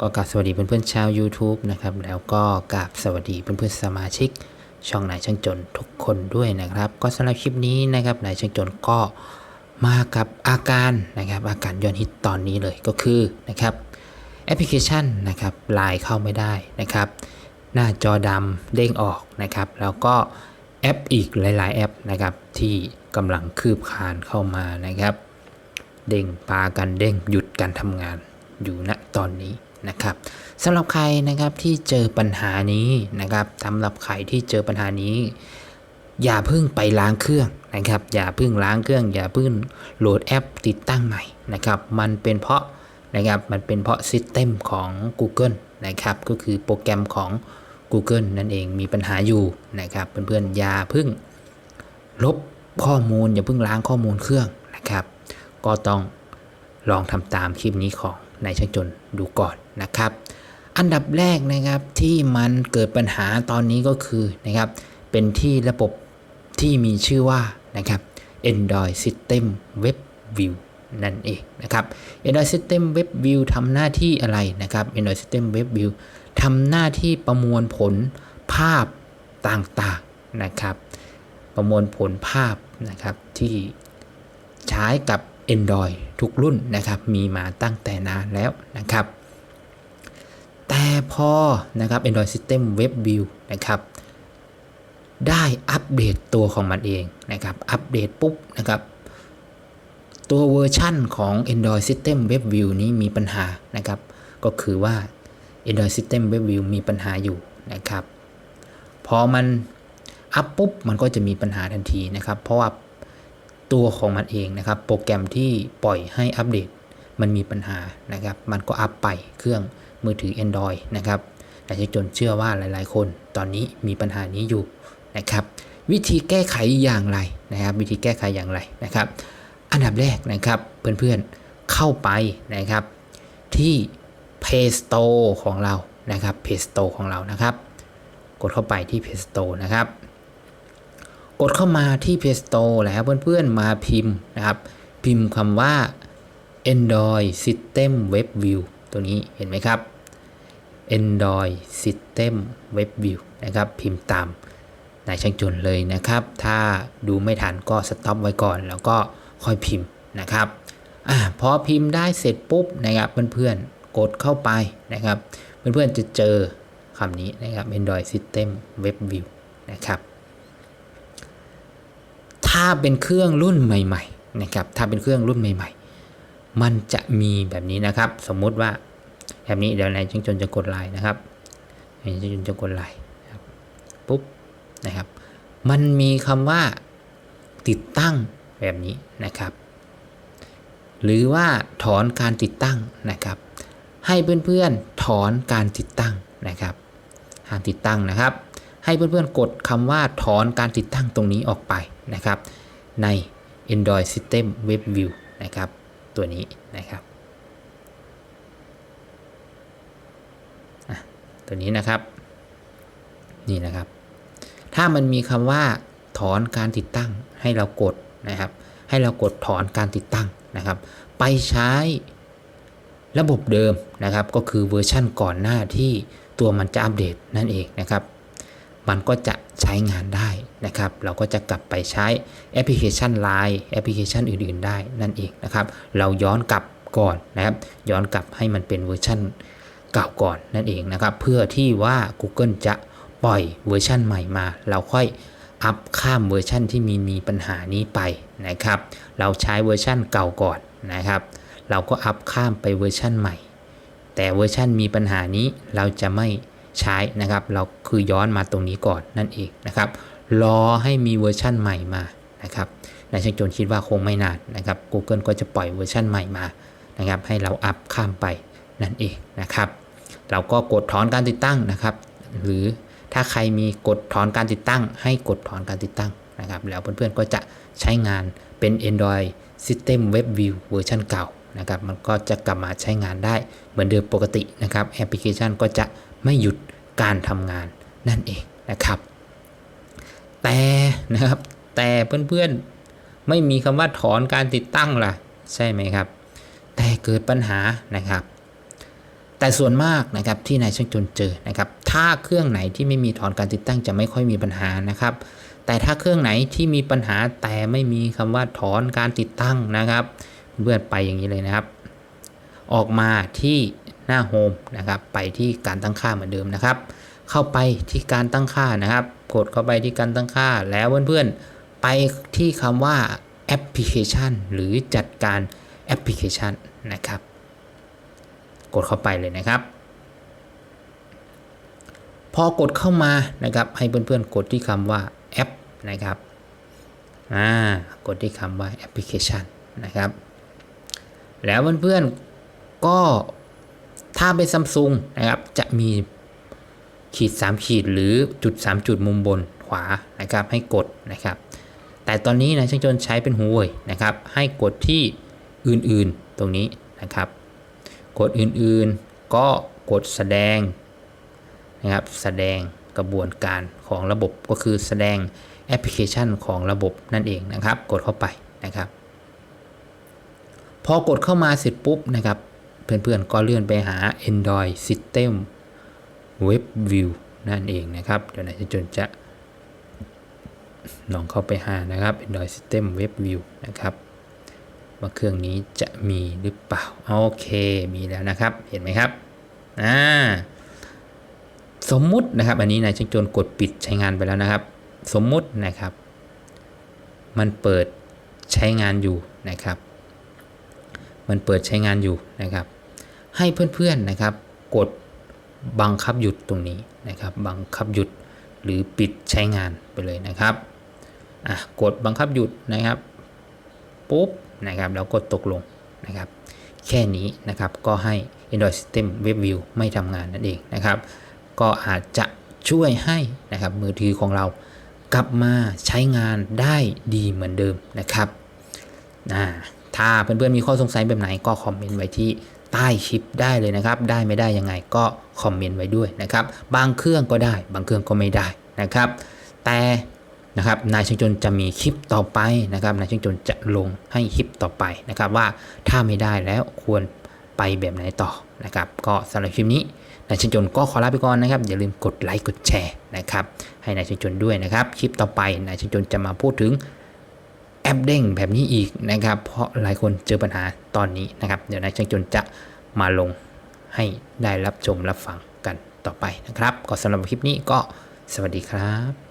ก็กราบสวัสดีเพื่อนๆชาว YouTube นะครับ แล้วก็กราบสวัสดีเพื่อนๆสมาชิก ช่องนายช่างจนทุกคนด้วยนะครับ ก็สำหรับคลิปนี้นะครับนายช่างจนก็มากับอาการนะครับอาการยอดฮิตตอนนี้เลยก็คือนะครับแอปพลิเคชันนะครับไลน์เข้าไม่ได้นะครับ หน้าจอดำเด้งออกนะครับ แล้วก็แอปอีกหลายๆแอปนะครับที่กำลังคืบคานเข้ามานะครับ เด้งปากันเด้งหยุดการทำงาน อยู่ณตอนนี้นะครับสำหรับใครนะครับที่เจอปัญหานี้นะครับสำหรับใครที่เจอปัญหานี้ อย่าเพิ่งไปล้างเครื่องนะครับ อย่าเพิ่งล้างเครื่อง อย่าเพิ่งโหลดแอปติดตั้งใหม่นะครับ มันเป็นเพราะนะครับมันเป็นเพราะซิสเต็มของ Google นะครับก็คือโปรแกรมของ Google นั่นเองมีปัญหาอยู่นะครับเพื่อนๆอย่าเพิ่งลบข้อมูลอย่าเพิ่งล้างข้อมูลเครื่องนะครับ ก็ต้องลองทำตามคลิปนี้ของ นายช่างจนดูก่อนนะครับ อันดับแรกนะครับที่มันเกิดปัญหาตอนนี้ก็คือนะครับเป็นที่ระบบที่มีชื่อว่านะครับ Android System Web View นั่นเองนะครับ Android System Web View ทำหน้าที่อะไรนะครับ Android System Web View ทำหน้าที่ประมวลผลภาพต่างๆนะครับ ประมวลผลภาพนะครับที่ใช้กับ Android ทุกรุ่นนะครับมีมาตั้งแต่นานแล้วนะครับ แต่พอนะครับ Android System Web View นะครับได้อัปเดตตัวของมันเองนะครับ อัปเดตปุ๊บนะครับ ตัวเวอร์ชั่นของ Android System Web View นี้มีปัญหานะครับ ก็คือว่า Android System Web View มีปัญหาอยู่นะครับ พอมันอัพปุ๊บมันก็จะมีปัญหาทันทีนะครับ เพราะว่า ตัวของมันเองนะครับ โปรแกรมที่ปล่อยให้อัปเดตมันมีปัญหานะครับ มันก็อัพไปเครื่องมือถือ Android นะครับแต่จนเชื่อว่าหลาย ๆ คนตอนนี้มีปัญหานี้อยู่นะครับ วิธีแก้ไขอย่างไรนะครับ วิธีแก้ไขอย่างไรนะครับ อันดับแรกนะครับเพื่อนๆเข้าไปนะครับ ที่ Play Store ของเรานะครับ Play Store ของเรานะครับ กดเข้าไปที่ Play Store นะครับ กดเข้ามาที่ Play Store แล้วเพื่อนๆมาพิมพ์นะครับ พิมพ์คำว่า Android System Web View ตัวนี้เห็นไหมครับ Android System Web View นะครับ พิมพ์ตามนายช่างจนเลยนะครับ ถ้าดูไม่ทันก็สต็อปไว้ก่อน แล้วก็ค่อยพิมพ์นะครับอพอพิมพ์ได้เสร็จปุ๊บนะครับเพื่อนๆกดเข้าไปนะครับ เพื่อนๆจะเจอคำนี้นะครับ Android System Web View นะครับ ถ้าเป็นเครื่องรุ่นใหม่ๆนะครับถ้าเป็นเครื่องรุ่นใหม่ ๆ มันจะมีแบบนี้นะครับ สมมุติว่าแบบนี้เดี๋ยวนายช่างจนจะกดไลน์นะครับนายช่างจนจะกดไลน์ปุ๊บนะครับ มันมีคำว่าติดตั้งแบบนี้นะครับ หรือว่าถอนการติดตั้งนะครับ ให้เพื่อนๆถอนการติดตั้งนะครับการติดตั้งนะครับ ให้เพื่อนๆกดคำว่าถอนการติดตั้งตรงนี้ออกไปนะครับ ใน Android System Web View นะครับ ตัวนี้นะครับตัวนี้นะครับ นี่นะครับ ถ้ามันมีคำว่าถอนการติดตั้งให้เรากดนะครับ ให้เรากดถอนการติดตั้งนะครับ ไปใช้ระบบเดิมนะครับ ก็คือเวอร์ชั่นก่อนหน้าที่ตัวมันจะอัปเดตนั่นเองนะครับ มันก็จะใช้งานได้นะครับ เราก็จะกลับไปใช้แอปพลิเคชัน Line แอปพลิเคชันอื่น ๆ ได้นั่นเองนะครับ เราย้อนกลับก่อนนะครับ ย้อนกลับให้มันเป็นเวอร์ชันเก่าก่อนนั่นเองนะครับ เพื่อที่ว่า Google จะปล่อยเวอร์ชันใหม่มา เราค่อยอัพข้ามเวอร์ชันที่มีมีปัญหานี้ไปนะครับ เราใช้เวอร์ชันเก่าก่อนนะครับ เราก็อัพข้ามไปเวอร์ชันใหม่ แต่เวอร์ชันมีปัญหานี้เราจะไม่ ใช้นะครับ เราคือย้อนมาตรงนี้ก่อนนั่นเองนะครับ รอให้มีเวอร์ชันใหม่มานะครับนายช่างจนคิดว่าคงไม่นานนะครับ Google ก็จะปล่อยเวอร์ชันใหม่มานะครับ ให้เราอัพข้ามไปนั่นเองนะครับ เราก็กดถอนการติดตั้งนะครับ หรือถ้าใครมีกดถอนการติดตั้ง ให้กดถอนการติดตั้งนะครับ แล้วเพื่อนๆก็จะใช้งานเป็น Android System Web View เวอร์ชันเก่านะครับ มันก็จะกลับมาใช้งานได้เหมือนเดิมปกตินะครับ แอปพลิเคชันก็จะ ไม่หยุดการทำงานนั่นเองนะครับ แต่นะครับ แต่เพื่อนๆไม่มีคำว่าถอนการติดตั้งล่ะ ใช่ไหมครับ แต่เกิดปัญหานะครับ แต่ส่วนมากนะครับที่นายช่างจนเจอนะครับ ถ้าเครื่องไหนที่ไม่มีถอนการติดตั้งจะไม่ค่อยมีปัญหานะครับ แต่ถ้าเครื่องไหนที่มีปัญหาแต่ไม่มีคำว่าถอนการติดตั้งนะครับ เพื่อนไปอย่างนี้เลยนะครับ ออกมาที่ หน้าโฮมนะครับไปที่การตั้งค่าเหมือนเดิมนะครับ เข้าไปที่การตั้งค่านะครับ กดเข้าไปที่การตั้งค่าแล้วเพื่อนๆไปที่คำว่าแอปพลิเคชัน หรือจัดการแอปพลิเคชันนะครับ กดเข้าไปเลยนะครับ พอกดเข้ามานะครับ ให้เพื่อนๆกดที่คำว่าแอปนะครับอ่ากดที่คำว่าแอปพลิเคชันนะครับ แล้วเพื่อนๆก็ ถ้าเป็นซัมซุงนะครับ จะมีขีด 3 ขีดหรือจุด 3 จุดมุมบนขวานะครับ ให้กดนะครับ แต่ตอนนี้นะช่างจนใช้เป็นหูเว่ยนะครับ ให้กดที่อื่นๆตรงนี้นะครับ กดอื่นๆก็กดแสดงนะครับ แสดงกระบวนการของระบบก็คือแสดงแอปพลิเคชันของระบบนั่นเองนะครับ กดเข้าไปนะครับ พอกดเข้ามาเสร็จปุ๊บนะครับ เพื่อนๆก็เลื่อนไปหา Android System Web View นั่นเองนะครับเดี๋ยวไหนจะจนจะลองเข้าไปหานะครับ Android System Web View นะครับว่าเครื่องนี้จะมีหรือเปล่า โอเค มีแล้วนะครับ เห็นไหมครับ อ่า สมมุตินะครับ อันนี้นายช่างจนกดปิดใช้งานไปแล้วนะครับ สมมุตินะครับ มันเปิดใช้งานอยู่นะครับ มันเปิดใช้งานอยู่นะครับ ให้เพื่อนๆนะครับ กดบังคับหยุดตรงนี้นะครับบังคับหยุดหรือปิดใช้งานไปเลยนะครับอะกดบังคับหยุดนะครับปุ๊บนะครับแล้วกดตกลงนะครับ แค่นี้นะครับก็ให้ Android System Web View ไม่ทำงานนั่นเองนะครับ ก็อาจจะช่วยให้นะครับมือถือของเรากลับมาใช้งานได้ดีเหมือนเดิมนะครับอ่าถ้าเพื่อนๆมีข้อสงสัยแบบไหนก็คอมเมนต์ไว้ที่ ใต้คลิปได้เลยนะครับ ได้ไม่ได้ยังไงก็คอมเมนต์ไว้ด้วยนะครับ บางเครื่องก็ได้ บางเครื่องก็ไม่ได้นะครับ แต่นะครับ นายช่างจนจะมีคลิปต่อไปนะครับ นายช่างจนจะลงให้คลิปต่อไปนะครับ ว่าถ้าไม่ได้แล้วควรไปแบบไหนต่อนะครับ ก็สำหรับคลิปนี้นายช่างจนก็ขอลาไปก่อนนะครับ อย่าลืมกดไลค์กดแชร์นะครับ ให้นายช่างจนด้วยนะครับ คลิปต่อไปนายช่างจนจะมาพูดถึง ปเด้งแบบนี้อีกนะครับ เพราะหลายคนเจอปัญหาตอนนี้นะครับ เดี๋ยวนายช่างจนจะมาลงให้ได้รับชมรับฟังกันต่อไปนะครับ ก็สำหรับคลิปนี้ก็สวัสดีครับ